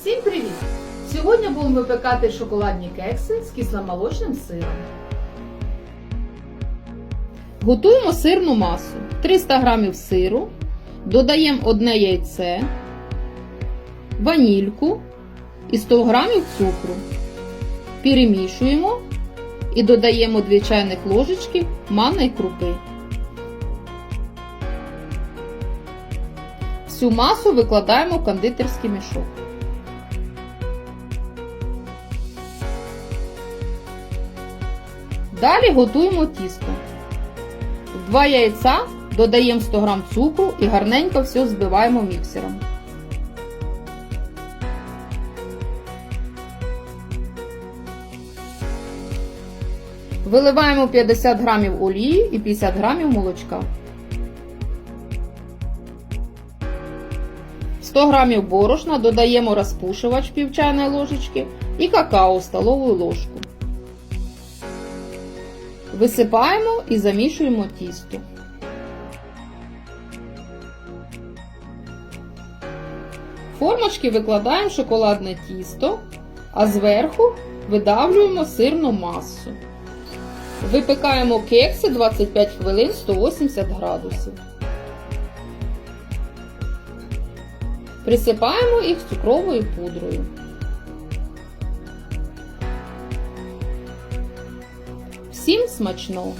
Всім привіт! Сьогодні будемо випекати шоколадні кекси з кисломолочним сиром. Готуємо сирну масу. 300 г сиру, додаємо одне яйце, ванільку і 100 г цукру. Перемішуємо і додаємо 2 чайних ложечки манної крупи. Всю масу викладаємо в кондитерський мішок. Далі готуємо тісто. В 2 яйця додаємо 100 г цукру і гарненько все збиваємо міксером. Виливаємо 50 г олії і 50 г молочка. 100 г борошна додаємо розпушувач пів чайної ложечки і какао столову ложку. Висипаємо і замішуємо тісто. В формочки викладаємо шоколадне тісто, а зверху видавлюємо сирну масу. Випікаємо кекси 25 хвилин 180 градусів. Присипаємо їх цукровою пудрою. Всім смачного!